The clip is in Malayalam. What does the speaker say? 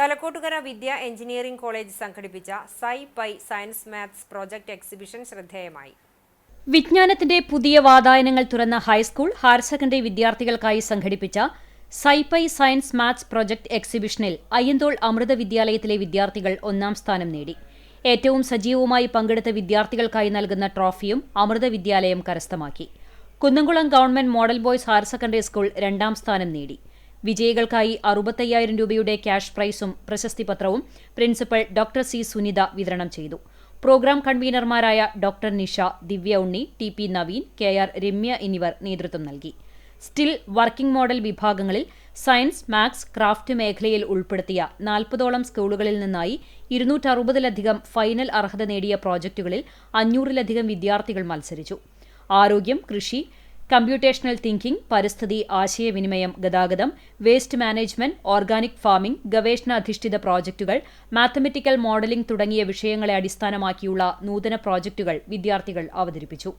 തലക്കോട്ടുകര വിദ്യ എഞ്ചിനീയറിംഗ് കോളേജ് സംഘടിപ്പിച്ച Sci Pi science maths project exhibition ശ്രദ്ധേയമായി. വിജ്ഞാനത്തിന്റെ പുതിയ വാതായനങ്ങൾ തുറന്ന ഹൈസ്കൂൾ ഹയർ സെക്കൻഡറി വിദ്യാർത്ഥികൾക്കായി സംഘടിപ്പിച്ച സൈപൈ സയൻസ് മാത്സ് പ്രൊജക്ട് എക്സിബിഷനിൽ അയ്യന്തോൾ അമൃത വിദ്യാലയത്തിലെ വിദ്യാർത്ഥികൾ ഒന്നാം സ്ഥാനം നേടി. ഏറ്റവും സജീവമായി പങ്കെടുത്ത വിദ്യാർത്ഥികൾക്കായി നൽകുന്ന ട്രോഫിയും അമൃത വിദ്യാലയം കരസ്ഥമാക്കി. Kunnamkulam government model boys higher secondary school രണ്ടാം സ്ഥാനം നേടി. വിജയികൾക്കായി അറുപത്തയ്യായിരം രൂപയുടെ ക്യാഷ് പ്രൈസും പ്രശസ്തി പത്രവും പ്രിൻസിപ്പൽ ഡോക്ടർ സി സുനിത വിതരണം ചെയ്തു. Program കൺവീനർമാരായ doctor Nisha Divya Unni T P Naveen K R Ramya എന്നിവർ നേതൃത്വം നൽകി. സ്റ്റിൽ വർക്കിംഗ് മോഡൽ വിഭാഗങ്ങളിൽ സയൻസ് മാത്സ് ക്രാഫ്റ്റ് മേഖലയിൽ ഉൾപ്പെടുത്തിയ നാൽപ്പതോളം സ്കൂളുകളിൽ നിന്നായി ഇരുന്നൂറ്ററുപതിലധികം ഫൈനൽ അർഹത നേടിയ പ്രോജക്റ്റുകളിൽ അഞ്ഞൂറിലധികം വിദ്യാർത്ഥികൾ മത്സരിച്ചു. ആരോഗ്യം കൃഷി കമ്പ്യൂട്ടേഷണൽ തിങ്കിംഗ് പരിസ്ഥിതി ആശയവിനിമയം ഗതാഗതം വേസ്റ്റ് മാനേജ്മെന്റ് ഓർഗാനിക് ഫാമിംഗ് ഗവേഷണ അധിഷ്ഠിത പ്രോജക്റ്റുകൾ മാത്തമെറ്റിക്കൽ മോഡലിംഗ് തുടങ്ങിയ വിഷയങ്ങളെ അടിസ്ഥാനമാക്കിയുള്ള നൂതന പ്രോജക്റ്റുകൾ വിദ്യാർത്ഥികൾ അവതരിപ്പിച്ചു.